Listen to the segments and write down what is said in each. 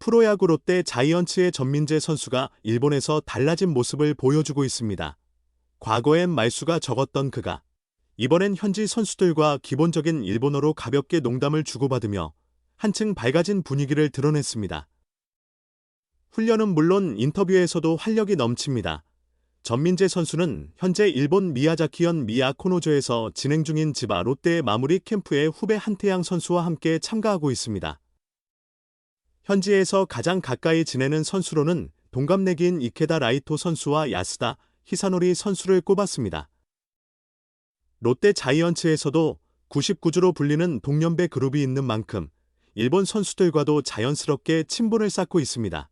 프로야구 롯데 자이언츠의 전민재 선수가 일본에서 달라진 모습을 보여주고 있습니다. 과거엔 말수가 적었던 그가 이번엔 현지 선수들과 기본적인 일본어로 가볍게 농담을 주고받으며 한층 밝아진 분위기를 드러냈습니다. 훈련은 물론 인터뷰에서도 활력이 넘칩니다. 전민재 선수는 현재 일본 미야자키현 미야코노조에서 진행 중인 지바 롯데의 마무리 캠프에 후배 한태양 선수와 함께 참가하고 있습니다. 현지에서 가장 가까이 지내는 선수로는 동갑내기인 이케다 라이토 선수와 야스다 히사노리 선수를 꼽았습니다. 롯데 자이언츠에서도 99주로 불리는 동년배 그룹이 있는 만큼 일본 선수들과도 자연스럽게 친분을 쌓고 있습니다.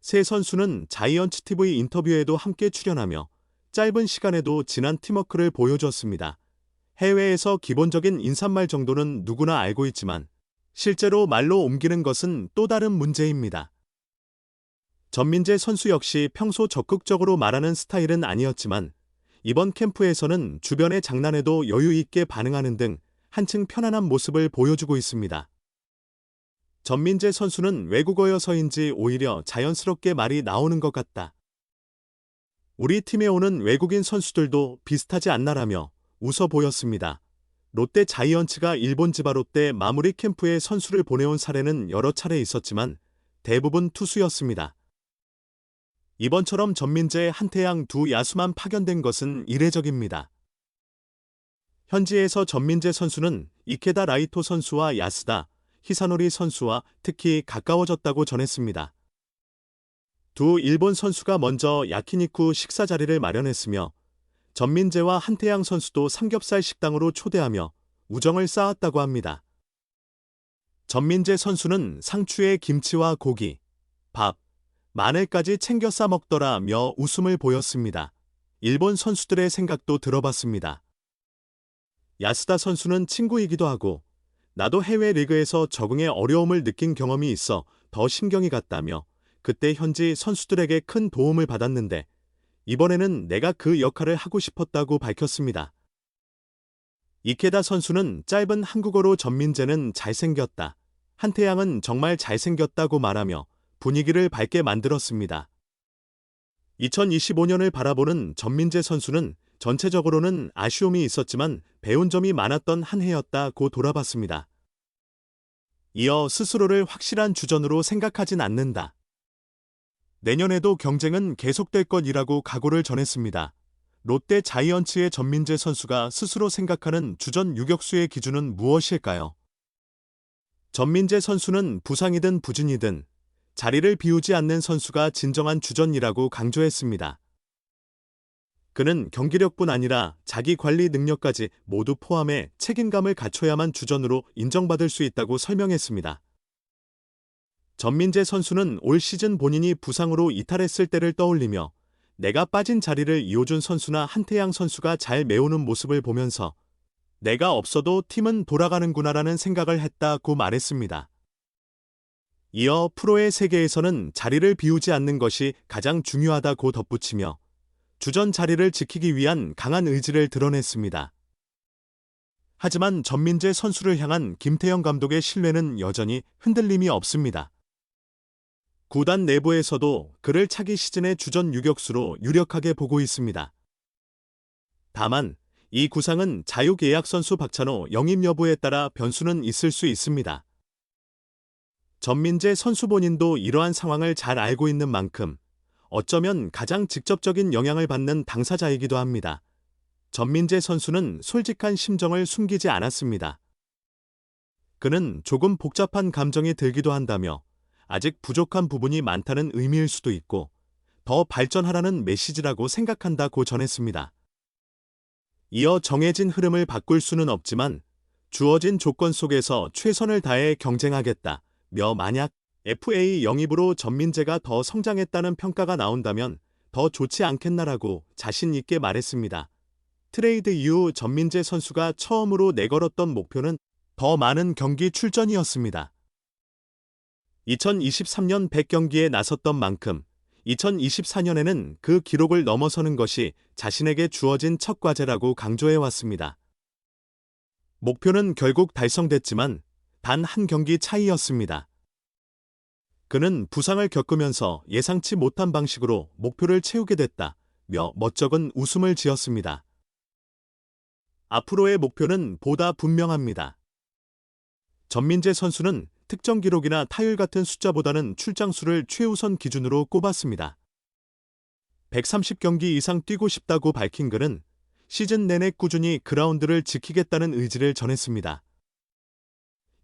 세 선수는 자이언츠 TV 인터뷰에도 함께 출연하며 짧은 시간에도 진한 팀워크를 보여주었습니다. 해외에서 기본적인 인사말 정도는 누구나 알고 있지만 실제로 말로 옮기는 것은 또 다른 문제입니다. 전민재 선수 역시 평소 적극적으로 말하는 스타일은 아니었지만 이번 캠프에서는 주변의 장난에도 여유 있게 반응하는 등 한층 편안한 모습을 보여주고 있습니다. 전민재 선수는 외국어여서인지 오히려 자연스럽게 말이 나오는 것 같다. 우리 팀에 오는 외국인 선수들도 비슷하지 않나라며 웃어 보였습니다. 롯데 자이언츠가 일본 지바 롯데 마무리 캠프에 선수를 보내온 사례는 여러 차례 있었지만 대부분 투수였습니다. 이번처럼 전민재, 한태양 두 야수만 파견된 것은 이례적입니다. 현지에서 전민재 선수는 이케다 라이토 선수와 야스다, 히사노리 선수와 특히 가까워졌다고 전했습니다. 두 일본 선수가 먼저 야키니쿠 식사 자리를 마련했으며 전민재와 한태양 선수도 삼겹살 식당으로 초대하며 우정을 쌓았다고 합니다. 전민재 선수는 상추에 김치와 고기, 밥, 마늘까지 챙겨 싸 먹더라며 웃음을 보였습니다. 일본 선수들의 생각도 들어봤습니다. 야스다 선수는 친구이기도 하고 나도 해외 리그에서 적응에 어려움을 느낀 경험이 있어 더 신경이 갔다며 그때 현지 선수들에게 큰 도움을 받았는데 이번에는 내가 그 역할을 하고 싶었다고 밝혔습니다. 이케다 선수는 짧은 한국어로 전민재는 잘생겼다. 한태양은 정말 잘생겼다고 말하며 분위기를 밝게 만들었습니다. 2025년을 바라보는 전민재 선수는 전체적으로는 아쉬움이 있었지만 배운 점이 많았던 한 해였다고 돌아봤습니다. 이어 스스로를 확실한 주전으로 생각하진 않는다. 내년에도 경쟁은 계속될 것이라고 각오를 전했습니다. 롯데 자이언츠의 전민재 선수가 스스로 생각하는 주전 유격수의 기준은 무엇일까요? 전민재 선수는 부상이든 부진이든 자리를 비우지 않는 선수가 진정한 주전이라고 강조했습니다. 그는 경기력뿐 아니라 자기 관리 능력까지 모두 포함해 책임감을 갖춰야만 주전으로 인정받을 수 있다고 설명했습니다. 전민재 선수는 올 시즌 본인이 부상으로 이탈했을 때를 떠올리며 내가 빠진 자리를 이호준 선수나 한태양 선수가 잘 메우는 모습을 보면서 내가 없어도 팀은 돌아가는구나라는 생각을 했다고 말했습니다. 이어 프로의 세계에서는 자리를 비우지 않는 것이 가장 중요하다고 덧붙이며 주전 자리를 지키기 위한 강한 의지를 드러냈습니다. 하지만 전민재 선수를 향한 김태형 감독의 신뢰는 여전히 흔들림이 없습니다. 구단 내부에서도 그를 차기 시즌의 주전 유격수로 유력하게 보고 있습니다. 다만 이 구상은 자유 계약 선수 박찬호 영입 여부에 따라 변수는 있을 수 있습니다. 전민재 선수 본인도 이러한 상황을 잘 알고 있는 만큼 어쩌면 가장 직접적인 영향을 받는 당사자이기도 합니다. 전민재 선수는 솔직한 심정을 숨기지 않았습니다. 그는 조금 복잡한 감정이 들기도 한다며 아직 부족한 부분이 많다는 의미일 수도 있고 더 발전하라는 메시지라고 생각한다고 전했습니다. 이어 정해진 흐름을 바꿀 수는 없지만 주어진 조건 속에서 최선을 다해 경쟁하겠다. 며 만약 FA 영입으로 전민재가 더 성장했다는 평가가 나온다면 더 좋지 않겠나라고 자신 있게 말했습니다. 트레이드 이후 전민재 선수가 처음으로 내걸었던 목표는 더 많은 경기 출전이었습니다. 2023년 100경기에 나섰던 만큼 2024년에는 그 기록을 넘어서는 것이 자신에게 주어진 첫 과제라고 강조해 왔습니다. 목표는 결국 달성됐지만 단 한 경기 차이였습니다. 그는 부상을 겪으면서 예상치 못한 방식으로 목표를 채우게 됐다. 며 멋쩍은 웃음을 지었습니다. 앞으로의 목표는 보다 분명합니다. 전민재 선수는 특정 기록이나 타율 같은 숫자보다는 출장 수를 최우선 기준으로 꼽았습니다. 130경기 이상 뛰고 싶다고 밝힌 그는 시즌 내내 꾸준히 그라운드를 지키겠다는 의지를 전했습니다.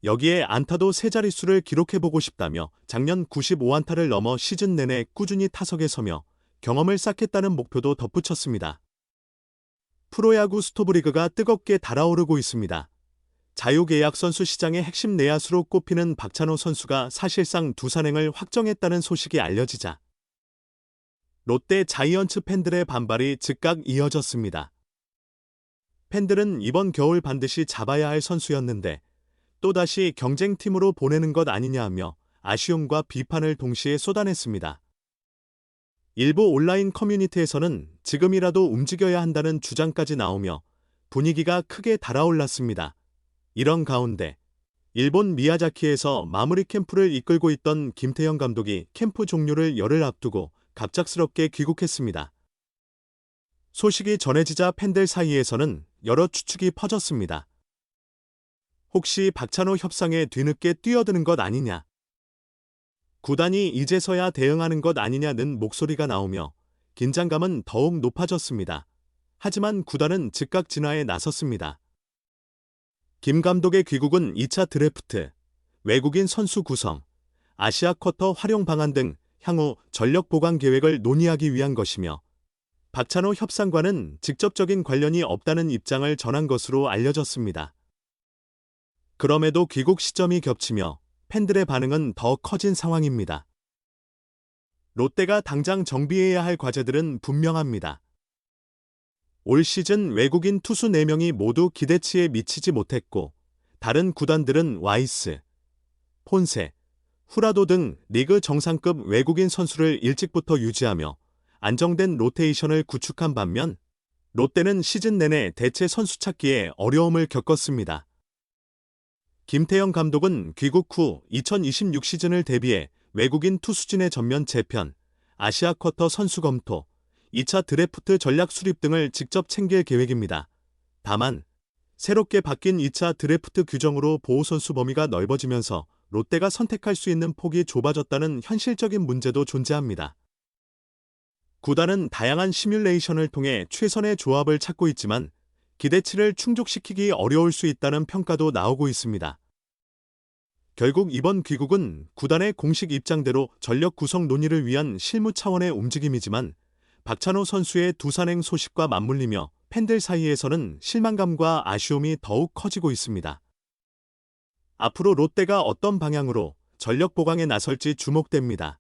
여기에 안타도 세 자릿수를 기록해보고 싶다며 작년 95안타를 넘어 시즌 내내 꾸준히 타석에 서며 경험을 쌓겠다는 목표도 덧붙였습니다. 프로야구 스토브리그가 뜨겁게 달아오르고 있습니다. 자유계약 선수 시장의 핵심 내야수로 꼽히는 박찬호 선수가 사실상 두산행을 확정했다는 소식이 알려지자 롯데 자이언츠 팬들의 반발이 즉각 이어졌습니다. 팬들은 이번 겨울 반드시 잡아야 할 선수였는데 또다시 경쟁팀으로 보내는 것 아니냐 며 아쉬움과 비판을 동시에 쏟아냈습니다. 일부 온라인 커뮤니티에서는 지금이라도 움직여야 한다는 주장까지 나오며 분위기가 크게 달아올랐습니다. 이런 가운데 일본 미야자키에서 마무리 캠프를 이끌고 있던 김태형 감독이 캠프 종료를 열흘 앞두고 갑작스럽게 귀국했습니다. 소식이 전해지자 팬들 사이에서는 여러 추측이 퍼졌습니다. 혹시 박찬호 협상에 뒤늦게 뛰어드는 것 아니냐? 구단이 이제서야 대응하는 것 아니냐는 목소리가 나오며 긴장감은 더욱 높아졌습니다. 하지만 구단은 즉각 진화에 나섰습니다. 김 감독의 귀국은 2차 드래프트, 외국인 선수 구성, 아시아 쿼터 활용 방안 등 향후 전력 보강 계획을 논의하기 위한 것이며 박찬호 협상과는 직접적인 관련이 없다는 입장을 전한 것으로 알려졌습니다. 그럼에도 귀국 시점이 겹치며 팬들의 반응은 더 커진 상황입니다. 롯데가 당장 정비해야 할 과제들은 분명합니다. 올 시즌 외국인 투수 4명이 모두 기대치에 미치지 못했고 다른 구단들은 와이스, 폰세, 후라도 등 리그 정상급 외국인 선수를 일찍부터 유지하며 안정된 로테이션을 구축한 반면 롯데는 시즌 내내 대체 선수 찾기에 어려움을 겪었습니다. 김태형 감독은 귀국 후 2026 시즌을 대비해 외국인 투수진의 전면 재편, 아시아 쿼터 선수 검토, 2차 드래프트 전략 수립 등을 직접 챙길 계획입니다. 다만 새롭게 바뀐 2차 드래프트 규정으로 보호 선수 범위가 넓어지면서 롯데가 선택할 수 있는 폭이 좁아졌다는 현실적인 문제도 존재합니다. 구단은 다양한 시뮬레이션을 통해 최선의 조합을 찾고 있지만 기대치를 충족시키기 어려울 수 있다는 평가도 나오고 있습니다. 결국 이번 귀국은 구단의 공식 입장대로 전력 구성 논의를 위한 실무 차원의 움직임이지만 박찬호 선수의 두산행 소식과 맞물리며 팬들 사이에서는 실망감과 아쉬움이 더욱 커지고 있습니다. 앞으로 롯데가 어떤 방향으로 전력 보강에 나설지 주목됩니다.